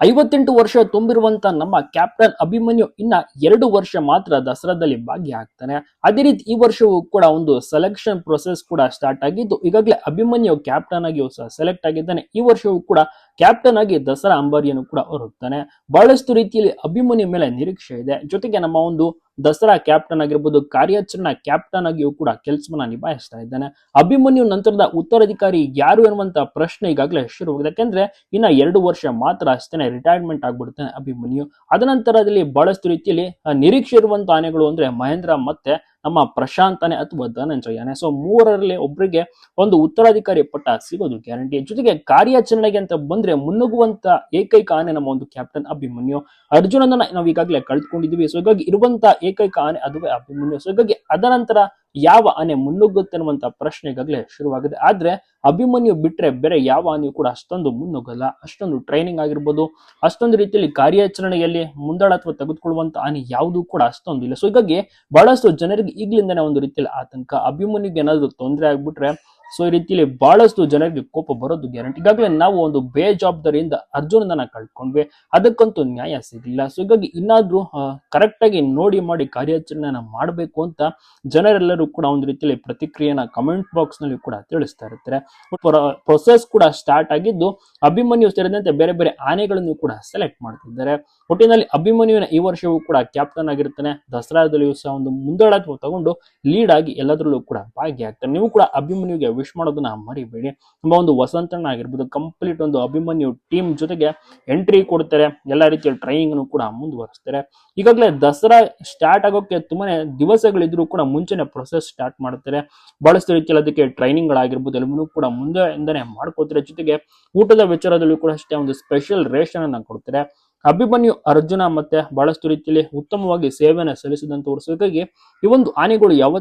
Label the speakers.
Speaker 1: ಐವತ್ತೆಂಟು ವರ್ಷ ತುಂಬಿರುವಂತ ನಮ್ಮ ಕ್ಯಾಪ್ಟನ್ ಅಭಿಮನ್ಯು ಇನ್ನ ಎರಡು ವರ್ಷ ಮಾತ್ರ ದಸರಾದಲ್ಲಿ ಭಾಗಿಯಾಗ್ತಾನೆ. ಅದೇ ರೀತಿ ಈ ವರ್ಷವೂ ಕೂಡ ಒಂದು ಸೆಲೆಕ್ಷನ್ ಪ್ರೊಸೆಸ್ ಕೂಡ ಸ್ಟಾರ್ಟ್ ಆಗಿದ್ದು, ಈಗಾಗಲೇ ಅಭಿಮನ್ಯು ಕ್ಯಾಪ್ಟನ್ ಆಗಿ ಸಹ ಸೆಲೆಕ್ಟ್ ಆಗಿದ್ದಾನೆ. ಈ ವರ್ಷವೂ ಕೂಡ ಕ್ಯಾಪ್ಟನ್ ಆಗಿ ದಸರಾ ಅಂಬಾರಿಯನ್ನು ಕೂಡ ಹೊರುತ್ತಾನೆ ಬಹಳಷ್ಟು ರೀತಿಯಲ್ಲಿ ಅಭಿಮನ್ಯು ಮೇಲೆ ನಿರೀಕ್ಷೆ ಇದೆ. ಜೊತೆಗೆ ನಮ್ಮ ಒಂದು ದಸರಾ ಕ್ಯಾಪ್ಟನ್ ಆಗಿರ್ಬೋದು, ಕಾರ್ಯಾಚರಣಾ ಕ್ಯಾಪ್ಟನ್ ಆಗಿಯೂ ಕೂಡ ಕೆಲಸವನ್ನ ನಿಭಾಯಿಸ್ತಾ ಇದ್ದಾನೆ. ಅಭಿಮನ್ಯು ನಂತರದ ಉತ್ತರಾಧಿಕಾರಿ ಯಾರು ಎನ್ನುವಂತ ಪ್ರಶ್ನೆ ಈಗಾಗಲೇ ಶುರುವಾಗಿದೆ ಯಾಕೆಂದ್ರೆ ಇನ್ನ ಎರಡು ವರ್ಷ ಮಾತ್ರ ಅಷ್ಟೇ ರಿಟೈರ್ಮೆಂಟ್ ಆಗ್ಬಿಡ್ತಾನೆ ಅಭಿಮನ್ಯು. ಅದನಂತರದಲ್ಲಿ ಬಹಳಷ್ಟು ರೀತಿಯಲ್ಲಿ ನಿರೀಕ್ಷೆ ಇರುವಂತ ಆನೆಗಳು ಅಂದ್ರೆ ಮಹೇಂದ್ರ ಮತ್ತೆ ನಮ್ಮ ಪ್ರಶಾಂತನೆ ಅಥವಾ ಧನಂಜಯನೇ ಸೊ ಮೂರರಲ್ಲಿ ಒಬ್ಬರಿಗೆ ಒಂದು ಉತ್ತರಾಧಿಕಾರಿ ಪಟ್ಟ ಸಿಗೋದು ಗ್ಯಾರಂಟಿ. ಜೊತೆಗೆ ಕಾರ್ಯಾಚರಣೆಗೆ ಅಂತ ಬಂದ್ರೆ ಮುನ್ನುಗುವಂತ ಏಕೈಕ ಆನೆ ನಮ್ಮ ಒಂದು ಕ್ಯಾಪ್ಟನ್ ಅಭಿಮನ್ಯು. ಅರ್ಜುನನ್ನ ನಾವು ಈಗಾಗಲೇ ಕಳೆದುಕೊಂಡಿದ್ವಿ ಸೊ, ಹೀಗಾಗಿ ಇರುವಂತ ಏಕೈಕ ಆನೆ ಅದುವೇ ಅಭಿಮನ್ಯು. ಸೊ, ಹೀಗಾಗಿ ಅದನಂತರ ಯಾವ ಆನೆ ಮುನ್ನುಗ್ಗುತ್ತೆ ಅನ್ನುವಂತ ಪ್ರಶ್ನೆ ಈಗಾಗಲೇ ಶುರುವಾಗಿದೆ. ಆದ್ರೆ ಅಭಿಮನ್ಯು ಬಿಟ್ರೆ ಬೇರೆ ಯಾವ ಆನೆಯು ಕೂಡ ಅಷ್ಟೊಂದು ಮುನ್ನುಗ್ಗಲ್ಲ. ಅಷ್ಟೊಂದು ಟ್ರೈನಿಂಗ್ ಆಗಿರ್ಬೋದು, ಅಷ್ಟೊಂದು ರೀತಿಯಲ್ಲಿ ಕಾರ್ಯಾಚರಣೆಯಲ್ಲಿ ಮುಂದಾಳತ್ವ ತೆಗೆದುಕೊಳ್ಳುವಂತ ಆನೆ ಯಾವುದೂ ಕೂಡ ಅಷ್ಟೊಂದು ಇಲ್ಲ. ಸೊ ಹೀಗಾಗಿ ಬಹಳಷ್ಟು ಜನರಿಗೆ ಈಗ್ಲಿಂದನೇ ಒಂದು ರೀತಿಯಲ್ಲಿ ಆತಂಕ. ಅಭಿಮನ್ಯುಗೆ ಏನಾದ್ರು ತೊಂದರೆ ಆಗ್ಬಿಟ್ರೆ ಸೊ ಈ ರೀತಿಯಲ್ಲಿ ಬಹಳಷ್ಟು ಜನರಿಗೆ ಕೋಪ ಬರೋದು ಗ್ಯಾರಂಟಿ ಈಗಾಗಲೇ ನಾವು ಒಂದು ಬೇಜವಾಬ್ದಾರಿಯಿಂದ ಅರ್ಜುನನ ಕಳ್ಕೊಂಡ್ವಿ. ಅದಕ್ಕಂತೂ ನ್ಯಾಯ ಸಿಗಲಿಲ್ಲ. ಸೊ ಹೀಗಾಗಿ ಇನ್ನಾದ್ರೂ ಕರೆಕ್ಟ್ ಆಗಿ ನೋಡಿ ಮಾಡಿ ಕಾರ್ಯಾಚರಣೆಯನ್ನ ಮಾಡಬೇಕು ಅಂತ ಜನರೆಲ್ಲರೂ ಕೂಡ ಒಂದು ರೀತಿಯಲ್ಲಿ ಪ್ರತಿಕ್ರಿಯೆನ ಕಮೆಂಟ್ ಬಾಕ್ಸ್ನಲ್ಲಿ ಕೂಡ ತಿಳಿಸ್ತಾ ಇರ್ತಾರೆ. ಪ್ರೊಸೆಸ್ ಕೂಡ ಸ್ಟಾರ್ಟ್ ಆಗಿದ್ದು, ಅಭಿಮನ್ಯು ಸೇರಿದಂತೆ ಬೇರೆ ಬೇರೆ ಆನೆಗಳನ್ನು ಕೂಡ ಸೆಲೆಕ್ಟ್ ಮಾಡ್ತಿದ್ದಾರೆ. ಒಟ್ಟಿನಲ್ಲಿ ಅಭಿಮನ್ಯುವಿನ ಈ ವರ್ಷವೂ ಕೂಡ ಕ್ಯಾಪ್ಟನ್ ಆಗಿರ್ತಾನೆ. ದಸರಾದಲ್ಲಿಯೂ ಸಹ ಒಂದು ಮುಂದಾಳತ್ವ ತಗೊಂಡು ಲೀಡ್ ಆಗಿ ಎಲ್ಲದರಲ್ಲೂ ಕೂಡ ಭಾಗಿಯಾಗ್ತಾರೆ ನೀವು ಕೂಡ ಅಭಿಮನ್ಯುಗೆ ವಿಶ್ ಮಾಡೋದನ್ನ ಮರಿಬೇಡಿ. ತುಂಬಾ ಒಂದು ವಸಂತಣ್ಣ ಆಗಿರ್ಬೋದು ಕಂಪ್ಲೀಟ್ ಒಂದು ಅಭಿಮನ್ಯು ಟೀಮ್ ಜೊತೆಗೆ ಎಂಟ್ರಿ ಕೊಡ್ತಾರೆ. ಎಲ್ಲ ರೀತಿಯ ಟ್ರೈನಿಂಗ್ ಕೂಡ ಮುಂದುವರಿಸ್ತಾರೆ. ಈಗಾಗಲೇ ದಸರಾ ಸ್ಟಾರ್ಟ್ ಆಗೋಕೆ ತುಂಬಾನೇ ದಿವಸಗಳಿದ್ರು ಕೂಡ ಮುಂಚೆನೆ ಪ್ರೊಸೆಸ್ ಸ್ಟಾರ್ಟ್ ಮಾಡ್ತಾರೆ. ಬಹಳಷ್ಟು ರೀತಿಯಲ್ಲಿ ಅದಕ್ಕೆ ಟ್ರೈನಿಂಗ್ ಗಳಾಗಿರ್ಬೋದು, ಎಲ್ಲವನ್ನೂ ಕೂಡ ಮುಂದೆಯಿಂದನೇ ಮಾಡ್ಕೋತಾರೆ ಜೊತೆಗೆ ಊಟದ ವಿಚಾರದಲ್ಲೂ ಕೂಡ ಅಷ್ಟೇ ಒಂದು ಸ್ಪೆಷಲ್ ರೇಷನ್ ಅನ್ನ ಕೊಡ್ತಾರೆ. ಅಭಿಮನ್ಯು, ಅರ್ಜುನ ಮತ್ತೆ ಬಹಳಷ್ಟು ರೀತಿಯಲ್ಲಿ ಉತ್ತಮವಾಗಿ ಸೇವೆಯನ್ನು ಸಲ್ಲಿಸಿದಂತ ಸೊ ಈ ಒಂದು ಆನೆಗಳು ಯಾವತ್ತೂ